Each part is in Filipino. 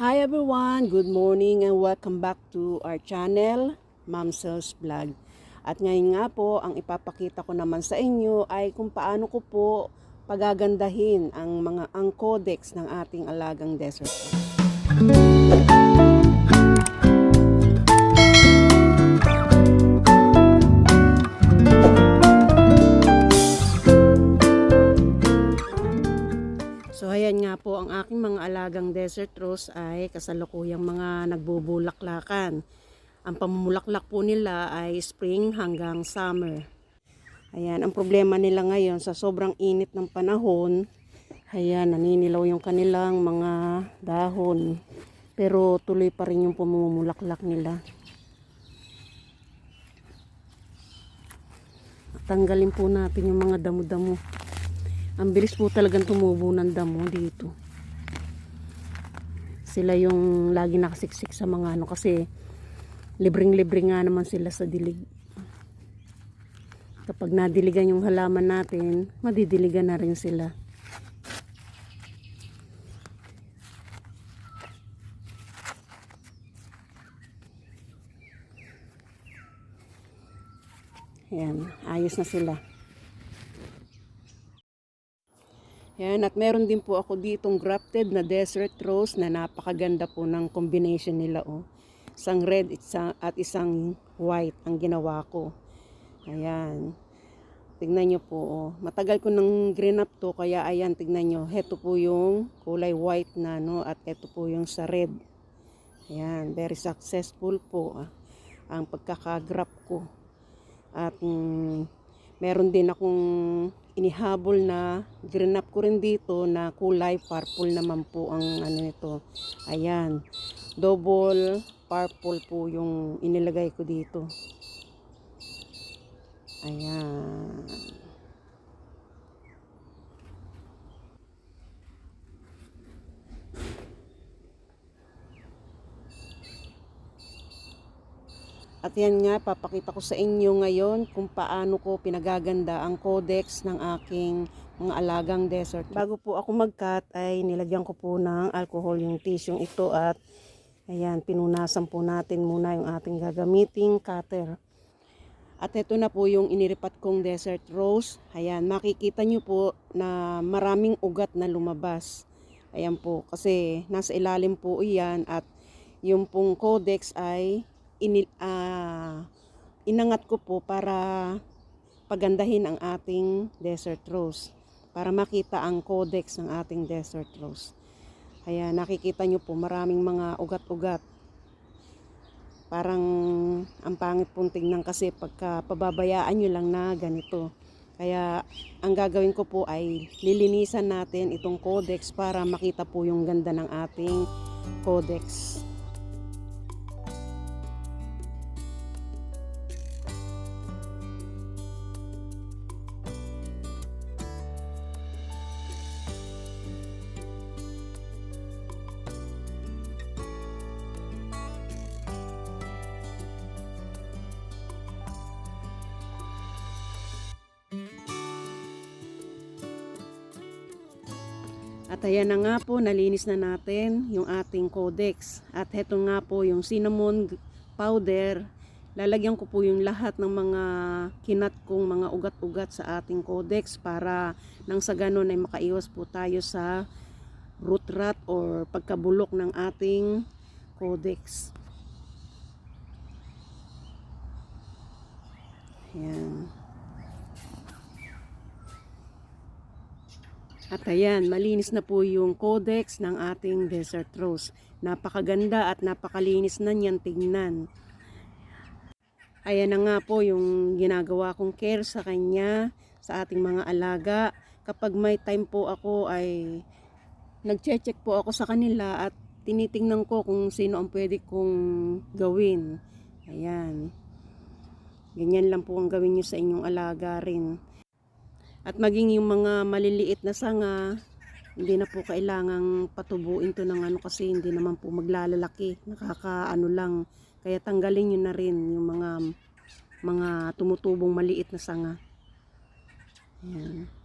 Hi everyone, good morning and welcome back to our channel, Ma'am Cells Vlog. At ngayon nga po, ang ipapakita ko naman sa inyo ay kung paano ko po pagagandahin ang mga ang codex ng ating alagang desert. Aking mga alagang desert rose ay kasalukuyang mga nagbubulaklakan. Ang pamumulaklak po nila ay spring hanggang summer. Ayan, ang problema nila ngayon sa sobrang init ng panahon, ayan, naninilaw yung kanilang mga dahon. Pero tuloy pa rin yung pamumulaklak nila. Tanggalin po natin yung mga damo-damo. Ang bilis po talagang tumubo ng damo dito. Sila yung lagi nakasiksik sa mga ano kasi libreng-libre nga naman sila sa dilig. Kapag nadiligan yung halaman natin, madidiligan na rin sila. Ayan, ayos na sila. Yan, at meron din po ako ditong grafted na desert rose na napakaganda po ng combination nila oh. Isang red isa- at isang white ang ginawa ko. Ayan. Tignan nyo po oh. Matagal ko nang green up to kaya ayan tignan nyo. Heto po yung kulay white na no at ito po yung sa red. Ayan, very successful po ah, ang pagkakagrap ko. At mm, meron din akong inihabol na green up ko rin dito na kulay purple naman po ang ano nito. Ayan. Double purple po yung inilagay ko dito. Ayan. At yan nga, papakita ko sa inyo ngayon kung paano ko pinagaganda ang codex ng aking mga alagang desert. Bago po ako mag-cut ay nilagyan ko po ng alcohol yung tissue ito at ayan, pinunasan po natin muna yung ating gagamiting cutter. At ito na po yung iniripat kong desert rose. Ayan, makikita nyo po na maraming ugat na lumabas. Ayan po, kasi nasa ilalim po iyan at yung pong codex ay inil, ah, inangat ko po para pagandahin ang ating desert rose. Para makita ang codex ng ating desert rose. Ayan, nakikita nyo po maraming mga ugat-ugat. Parang ang pangit pong tingnan kasi pagka pababayaan nyo lang na ganito. Kaya ang gagawin ko po ay lilinisan natin itong codex para makita po yung ganda ng ating codex. At ayan na nga po, nalinis na natin yung ating codex. At heto nga po yung cinnamon powder. Lalagyan ko po yung lahat ng mga kinat kong mga ugat-ugat sa ating codex para nang sa ganun ay makaiwas po tayo sa root rot or pagkabulok ng ating codex. Ayan. At ayan, malinis na po yung codex ng ating desert rose. Napakaganda at napakalinis na niyan tignan. Ayan na nga po yung ginagawa kong care sa kanya, sa ating mga alaga. Kapag may time po ako ay nagche-check po ako sa kanila at tinitingnan ko kung sino ang pwede kong gawin. Ayan. Ganyan lang po ang gawin nyo sa inyong alaga rin. At maging yung mga maliliit na sanga, hindi na po kailangang patubuin to ng ano kasi hindi naman po maglalalaki. Nakakaano lang. Kaya tanggalin nyo na rin yung mga mga tumutubong maliit na sanga. Ayan.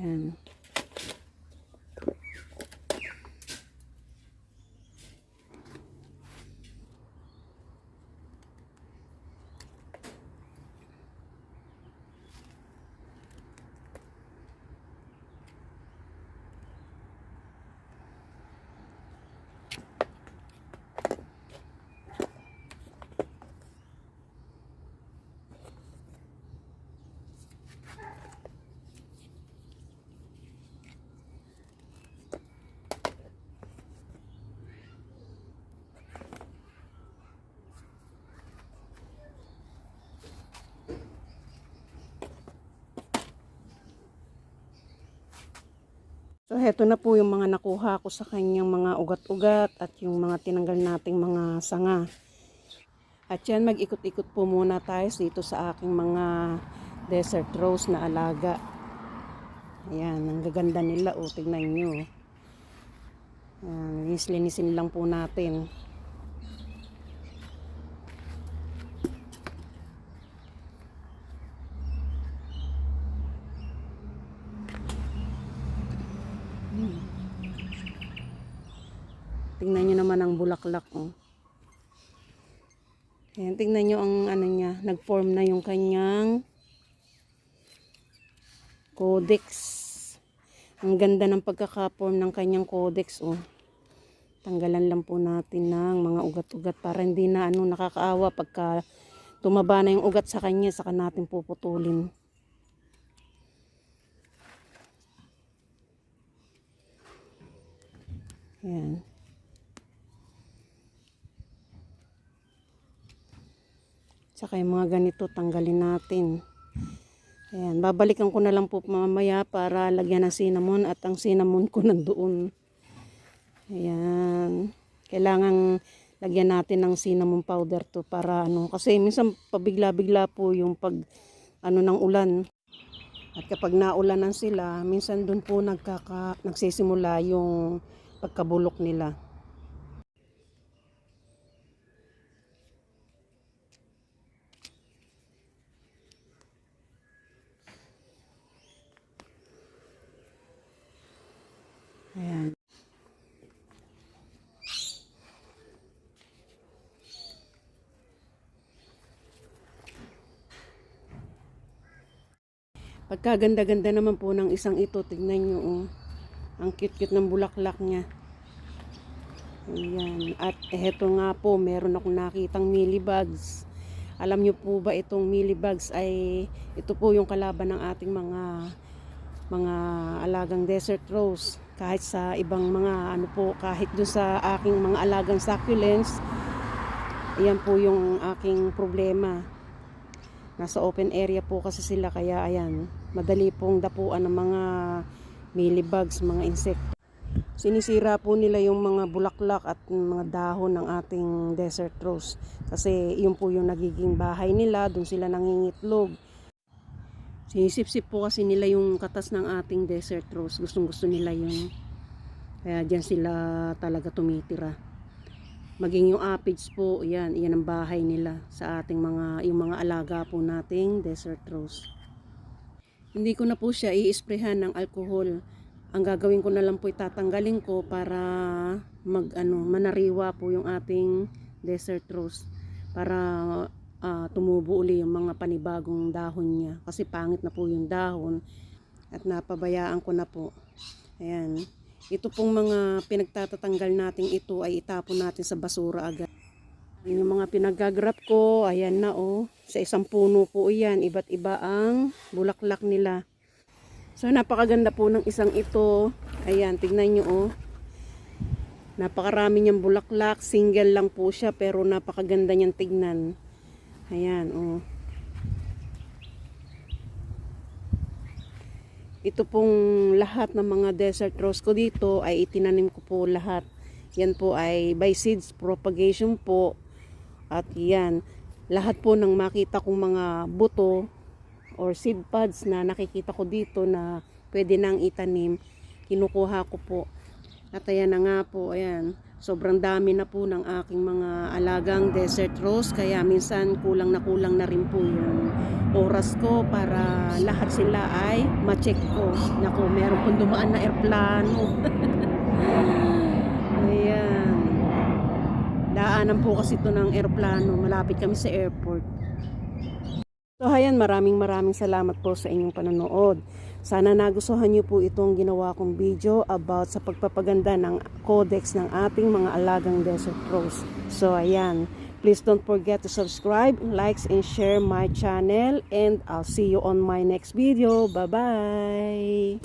Yan. So, heto na po yung mga nakuha ko sa kanyang mga ugat-ugat at yung mga tinanggal nating mga sanga. At yan, mag-ikot-ikot po muna tayo dito sa aking mga desert rose na alaga. Ayan, ang gaganda nila. O, tignan nyo. Ayan, linis-linisin lang po natin. Tingnan nyo naman ang bulaklak. Oh. Ayan, tingnan nyo ang ano niya. Nag-form na yung kanyang codex. Ang ganda ng pagkaka-form ng kanyang codex. Oh. Tanggalan lang po natin ng mga ugat-ugat para hindi na ano nakakaawa pagka tumaba na yung ugat sa kanya saka natin puputulin. Ayan. Tsaka yung mga ganito, tanggalin natin. Ayan, babalikan ko na lang po mamaya para lagyan ng cinnamon at ang cinnamon ko nandoon. Ayan. Kailangan lagyan natin ng cinnamon powder to para ano. Kasi minsan pabigla-bigla po yung pag ano ng ulan. At kapag naulanan sila, minsan doon po nagkaka, nagsisimula yung pagkabulok nila. Ayan. Pagkaganda-ganda naman po ng isang ito, tignan nyo oh. Ang cute-cute ng bulaklak niya. Ayan. At eto nga po, meron akong nakitang millibugs. Alam nyo po ba itong millibugs ay ito po yung kalaban ng ating mga mga alagang desert rose kahit sa ibang mga ano po kahit doon sa aking mga alagang succulents ayan po yung aking problema. Nasa open area po kasi sila kaya ayan madali pong dapuan ng mga millibugs mga insekto sinisira po nila yung mga bulaklak at mga dahon ng ating desert rose. Kasi yun po yung nagiging bahay nila doon sila nangingitlog Sinisip-sip po kasi nila yung katas ng ating desert rose. Gustong gusto nila yun. Kaya dyan sila talaga tumitira. Maging yung aphids po, yan, yan ang bahay nila sa ating mga, yung mga alaga po nating desert rose. Hindi ko na po siya i-sprayhan ng alcohol. Ang gagawin ko na lang po itatanggalin ko para mag ano, manariwa po yung ating desert rose para ah, tumubo uli yung mga panibagong dahon niya. Kasi pangit na po yung dahon at napabayaan ko na po. Ayan. Ito pong mga pinagtatatanggal natin ito ay itapon natin sa basura agad. Yung mga pinagagrap ko. Ayan na oh. Sa isang puno po yan. Iba't iba ang bulaklak nila. So napakaganda po ng isang ito. Ayan tignan nyo oh. Napakarami niyang bulaklak. Single lang po siya pero napakaganda niyang tignan Ayan, oh. Ito pong lahat ng mga desert rose ko dito ay itinanim ko po lahat. Yan po ay by seeds propagation po. At yan, lahat po ng makita kong mga buto or seed pods na nakikita ko dito na pwede nang itanim, kinukuha ko po. At ayan na nga po, ayan. Sobrang dami na po ng aking mga alagang desert rose. Kaya minsan kulang na kulang na rin po yung oras ko para lahat sila ay ma-check ko. Naku, meron pong dumaan na airplano. Ayan. Daanan po kasi ito ng airplano. Malapit kami sa airport. So ayan, maraming maraming salamat po sa inyong panonood. Sana nagustuhan niyo po itong ginawa kong video about sa pagpapaganda ng codex ng ating mga alagang desert rose. So ayan, please don't forget to subscribe, likes, and share my channel. And I'll see you on my next video. Bye-bye!